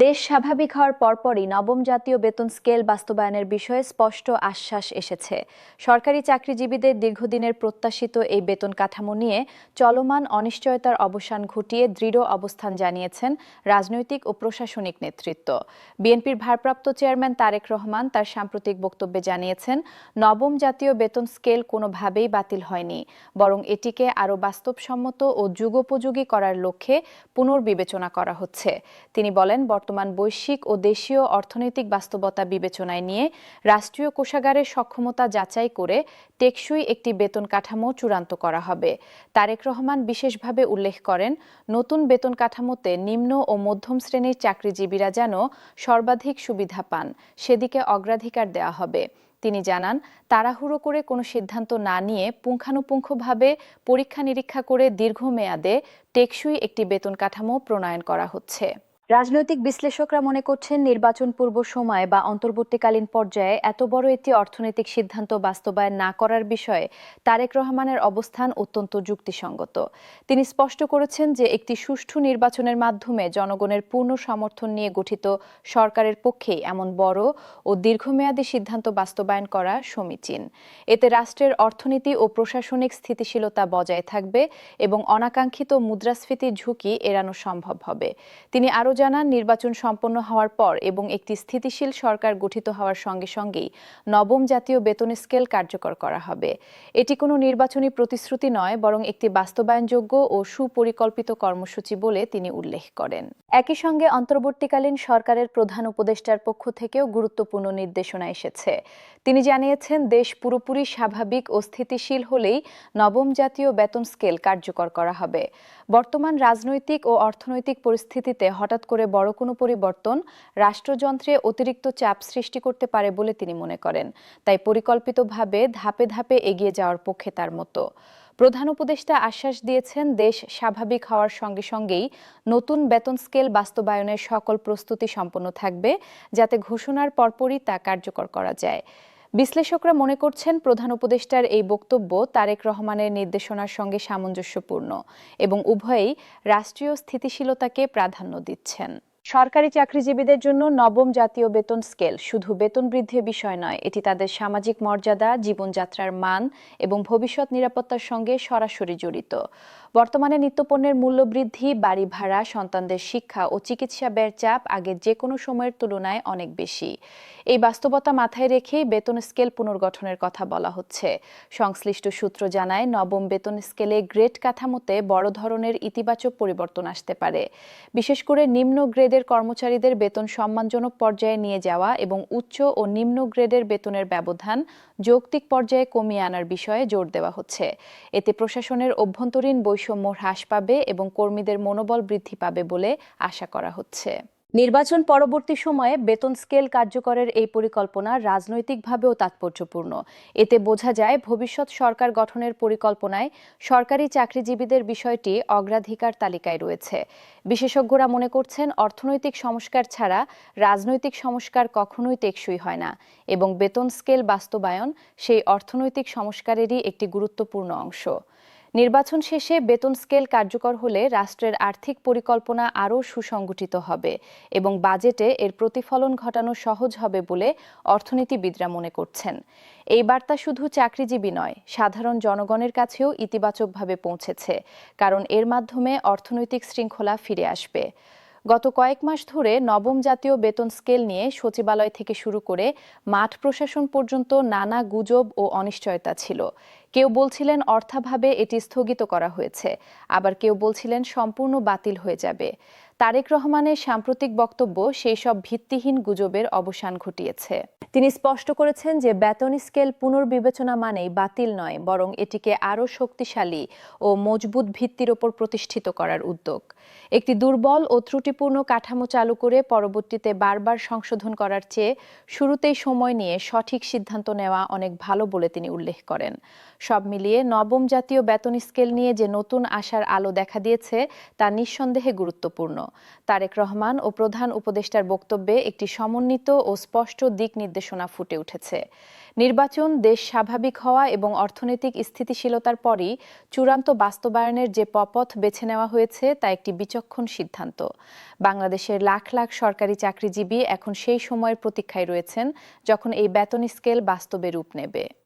দেশ স্বাভাবিক হওয়ার পরপরই নবম জাতীয় বেতন স্কেল বাস্তবায়নের বিষয়ে স্পষ্ট আশ্বাস এসেছে। সরকারি চাকরিজীবীদের দীর্ঘদিনের প্রত্যাশিত এই বেতন কাঠামো নিয়ে চলমান অনিশ্চয়তার অবসান ঘটিয়ে দৃঢ় অবস্থান জানিয়েছেন রাজনৈতিক ও প্রশাসনিক নেতৃত্ব। বিএনপির ভারপ্রাপ্ত চেয়ারম্যান তারেক রহমান তার সাম্প্রতিক বক্তব্যে জানিয়েছেন, নবম জাতীয় বেতন স্কেল কোনোভাবেই বাতিল হয়নি, বরং এটিকে আরও বাস্তবসম্মত ও যুগোপযোগী করার লক্ষ্যে পুনর্বিবেচনা করা হচ্ছে। তিনি বলেন বর্তমান বৈশ্বিক ও দেশীয় অর্থনৈতিক বাস্তবতা বিবেচনায় নিয়ে রাষ্ট্রীয় কোষাগারের সক্ষমতা যাচাই করে টেকসই একটি বেতন কাঠামো চূড়ান্ত করা হবে। তারেক রহমান বিশেষভাবে উল্লেখ করেন, নতুন বেতন কাঠামোতে নিম্ন ও মধ্যম শ্রেণির চাকরিজীবীরা যেন সর্বাধিক সুবিধা পান, সেদিকে অগ্রাধিকার দেওয়া হবে। তিনি জানান, তাড়াহুড়ো করে কোনো সিদ্ধান্ত না নিয়ে পুঙ্খানুপুঙ্খভাবে পরীক্ষা নিরীক্ষা করে দীর্ঘমেয়াদে টেকসই একটি বেতন কাঠামো প্রণয়ন করা হচ্ছে। রাজনৈতিক বিশ্লেষকরা মনে করছেন নির্বাচন পূর্ব সময়ে বা অন্তর্বর্তীকালীন পর্যায়ে এত বড় একটি অর্থনৈতিক সিদ্ধান্ত বাস্তবায়ন না করার বিষয়ে তারেক রহমানের অবস্থান অত্যন্ত যুক্তিসঙ্গত। তিনি স্পষ্ট করেছেন যে একটি সুষ্ঠু নির্বাচনের মাধ্যমে জনগণের পূর্ণ সমর্থন নিয়ে গঠিত সরকারের পক্ষেই এমন বড় ও দীর্ঘমেয়াদী সিদ্ধান্ত বাস্তবায়ন করা সমীচীন। এতে রাষ্ট্রের অর্থনীতি ও প্রশাসনিক স্থিতিশীলতা বজায় থাকবে এবং অনাকাঙ্ক্ষিত মুদ্রাস্ফীতির ঝুঁকি এড়ানো সম্ভব হবে। তিনি আরও জানান, নির্বাচন সম্পন্ন হওয়ার পর এবং একটি স্থিতিশীল সরকার গঠিত হওয়ার সঙ্গে সঙ্গেই নবম জাতীয় বেতন স্কেল কার্যকর করা হবে। এটি কোনো নির্বাচনী প্রতিশ্রুতি নয়, বরং একটি বাস্তবায়নযোগ্য ও সুপরিকল্পিত কর্মসূচি বলে তিনি উল্লেখ করেন। একই সঙ্গে অন্তর্বর্তীকালীন সরকারের প্রধান উপদেষ্টার পক্ষ থেকেও গুরুত্বপূর্ণ নির্দেশনা এসেছে। তিনি জানিয়েছেন, দেশ পুরোপুরি স্বাভাবিক ও স্থিতিশীল হলেই নবম জাতীয় বেতন স্কেল কার্যকর করা হবে। বর্তমান রাজনৈতিক ও অর্থনৈতিক পরিস্থিতিতে হঠাৎ করে বড় কোনো পরিবর্তন রাষ্ট্রযন্ত্রে অতিরিক্ত চাপ সৃষ্টি করতে পারে বলে তিনি মনে করেন। তাই পরিকল্পিতভাবে ধাপে ধাপে এগিয়ে যাওয়ার পক্ষে তার মতো। প্রধান উপদেষ্টা আশ্বাস দিয়েছেন, দেশ স্বাভাবিক হওয়ার সঙ্গে সঙ্গেই নতুন বেতন স্কেল বাস্তবায়নের সকল প্রস্তুতি সম্পন্ন থাকবে, যাতে ঘোষণার পরপরই তা কার্যকর করা যায়। বিশ্লেষকরা মনে করছেন প্রধান উপদেষ্টার এই বক্তব্য তারেক রহমানের নির্দেশনার সঙ্গে সামঞ্জস্যপূর্ণ এবং উভয়েই রাষ্ট্রীয় স্থিতিশীলতাকে প্রাধান্য দিচ্ছেন। সরকারি চাকরিজীবীদের জন্য নবম জাতীয় বেতন স্কেল শুধু বেতন বৃদ্ধির বিষয় নয়, এটি তাদের সামাজিক মর্যাদা, জীবনযাত্রার মান এবং ভবিষ্যৎ নিরাপত্তার সঙ্গে সরাসরি জড়িত। বর্তমানে নিত্যপণ্যের মূল্য বৃদ্ধি, বাড়ি ভাড়া, সন্তানদের শিক্ষা ও চিকিৎসা ব্যয়ের চাপ আগের যে কোনো সময়ের তুলনায় অনেক বেশি। এই বাস্তবতা মাথায় রেখেই বেতন স্কেল পুনর্গঠনের কথা বলা হচ্ছে। সংশ্লিষ্ট সূত্র জানায়, নবম বেতন স্কেলে গ্রেড কাঠামোতে বড় ধরনের ইতিবাচক পরিবর্তন আসতে পারে। বিশেষ করে নিম্ন গ্রেডের কর্মচারীদের বেতন সম্মানজনক পর্যায়ে নিয়ে যাওয়া এবং উচ্চ ও নিম্ন গ্রেডের বেতনের ব্যবধান যৌক্তিক পর্যায়ে কমিয়ে আনার বিষয়ে জোর দেওয়া হচ্ছে। এতে প্রশাসনের অভ্যন্তরীণ বৈষম্য হ্রাস পাবে এবং কর্মীদের মনোবল বৃদ্ধি পাবে বলে আশা করা হচ্ছে। নির্বাচন পরবর্তী সময়ে বেতন স্কেল কার্যকরের এই পরিকল্পনা রাজনৈতিকভাবেও তাৎপর্যপূর্ণ। এতে বোঝা যায় ভবিষ্যৎ সরকার গঠনের পরিকল্পনায় সরকারি চাকরিজীবীদের বিষয়টি অগ্রাধিকার তালিকায় রয়েছে। বিশেষজ্ঞরা মনে করছেন অর্থনৈতিক সংস্কার ছাড়া রাজনৈতিক সংস্কার কখনোই টেকসই হয় না এবং বেতন স্কেল বাস্তবায়ন সেই অর্থনৈতিক সংস্কারেরই একটি গুরুত্বপূর্ণ অংশ। নির্বাচন শেষে বেতন স্কেল কার্যকর হলে রাষ্ট্রের আর্থিক পরিকল্পনা আরও সুসংগঠিত হবে এবং বাজেটে এর প্রতিফলন ঘটানো সহজ হবে বলে অর্থনীতিবিদরা মনে করছেন। এই বার্তা শুধু চাকরিজীবী নয়, সাধারণ জনগণের কাছেও ইতিবাচকভাবে পৌঁছেছে, কারণ এর মাধ্যমে অর্থনৈতিক শৃঙ্খলা ফিরে আসবে। গত কয়েক মাস ধরে নবম জাতীয় বেতন স্কেল নিয়ে সচিবালয় থেকে শুরু করে মাঠ প্রশাসন পর্যন্ত নানা গুজব ও অনিশ্চয়তা ছিল। কেউ বলছিলেন অর্থাভাবে এটি স্থগিত করা হয়েছে, আবার কেউ বলছিলেন সম্পূর্ণ বাতিল হয়ে যাবে। তারেক রহমানের সাম্প্রতিক বক্তব্য সেই সব ভিত্তিহীন গুজবের অবসান ঘটিয়েছে। তিনি স্পষ্ট করেছেন যে বেতন স্কেল পুনর্বিবেচনা মানেই বাতিল নয়, বরং এটিকে আরও শক্তিশালী ও মজবুত ভিত্তির ওপর প্রতিষ্ঠিত করার উদ্যোগ। একটি দুর্বল ও ত্রুটিপূর্ণ কাঠামো চালু করে পরবর্তীতে বারবার সংশোধন করার চেয়ে শুরুতেই সময় নিয়ে সঠিক সিদ্ধান্ত নেওয়া অনেক ভালো বলে তিনি উল্লেখ করেন। সব মিলিয়ে নবম জাতীয় বেতন স্কেল নিয়ে যে নতুন আশার আলো দেখা দিয়েছে, তা নিঃসন্দেহে গুরুত্বপূর্ণ। তারেক রহমান ও প্রধান উপদেষ্টার বক্তব্যে একটি সমন্বিত ও স্পষ্ট দিক নির্দেশনা ফুটে উঠেছে। নির্বাচন দেশ স্বাভাবিক হওয়া এবং অর্থনৈতিক স্থিতিশীলতার পরই চূড়ান্ত বাস্তবায়নের যে পপথ বেছে নেওয়া হয়েছে, তা একটি বিচক্ষণ সিদ্ধান্ত। বাংলাদেশের লাখ লাখ সরকারি চাকরিজীবী এখন সেই সময়ের প্রতীক্ষায় রয়েছেন, যখন এই বেতন স্কেল বাস্তবে রূপ নেবে।